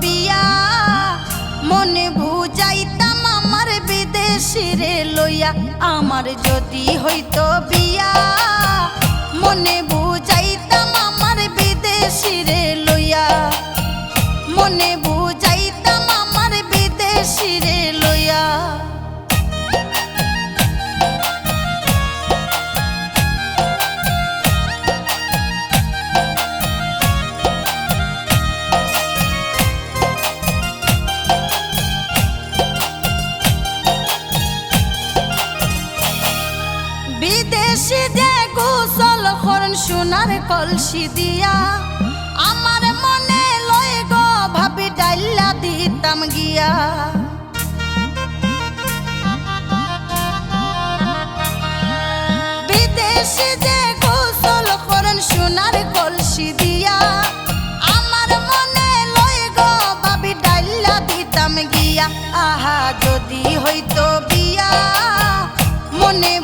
পিয়া মনে বুঝাইতাম আমার বিদেশিরে লইয়া। আমার যদি হইত বিয়া মনে ভুজাইতাম সোনার কলসি দিয়া, আমার মনে লয় গো ভাবি ডাইলা দিতাম গিয়া। বিদেশি যে গোসল হরণ সোনার কলসি দিয়া, আমার মনে লয় গো ভাবি ডাইলা দিতাম গিয়া। আহা, যদি হইতো বিয়া মনে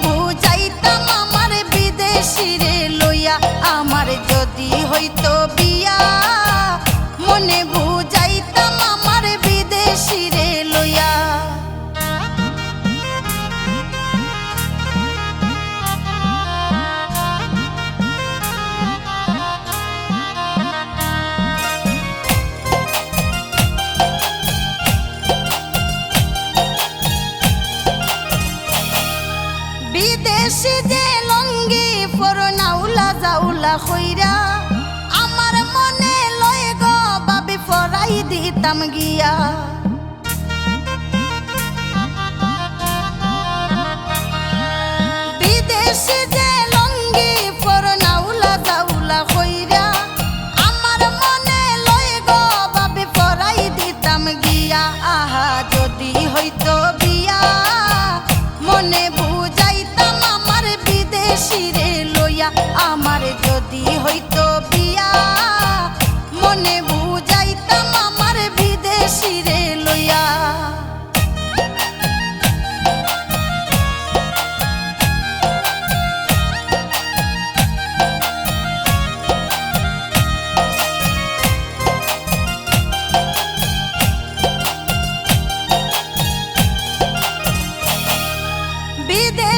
ফরনাউলা জাউলা খইরা আমার মনে লয় গো বাবে ফরাই দিতাম গিয়া।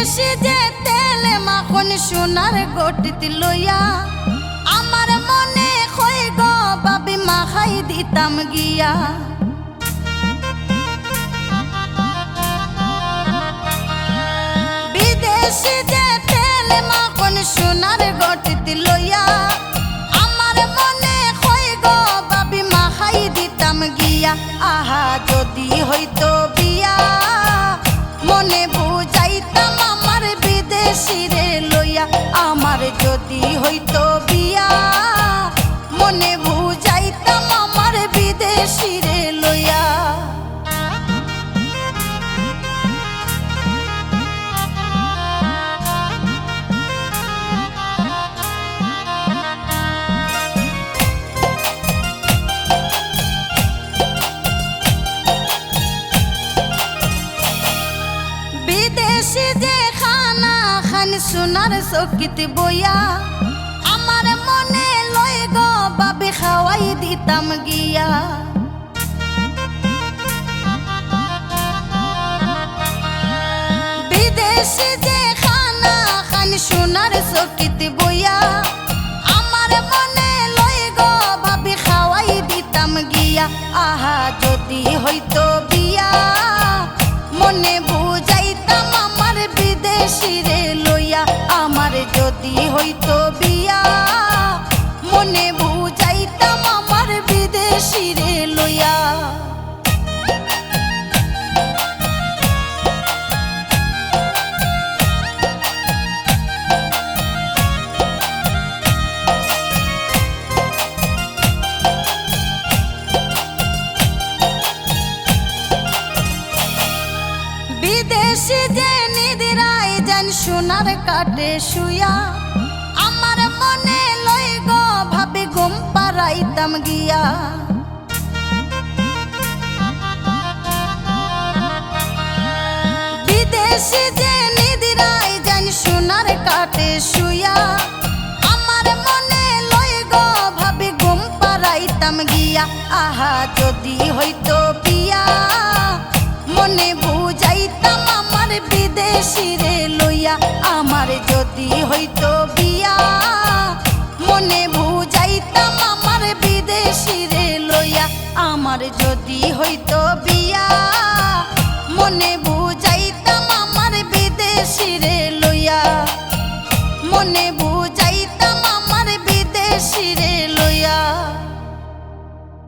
বিদেশে যে তেলে মাখন সোনার গটিতে লইয়া, আমার মনে হয়ে গো বাবি মাখাই দিতাম গিয়া। বিদেশে যে তেলে মাখন সোনার গটিতে লইয়া সোনার চকিত বইয়া, আমার মনে লয় গো বাবে খাওয়াই দিতাম গিয়া। বিদেশি যে খানা খান সোনার চকিত বইয়া, আমার মনে লয় গো ভাবি খাওয়াই দিতাম গিয়া। আহা, যদি হইতো যে নিদিরাই যেন সোনার কাটে শুয়া। আমার মনে লই ভাবি ঘুম পারাইতাম গিয়া। বিদেশি যে নিদিরাই যেন সোনার কাটে শুয়া। আমার মনে লই ভাবি ঘুম পারাইতাম গিয়া। আহা, যদি হইতো পিয়া, মনে বুঝাইতাম আমার বিদেশি রে লইয়া, আমার যদি হইতো বিয়া। মনে বুঝাইতাম আমার বিদেশি রে লইয়া, আমার যদি হইতো বিয়া।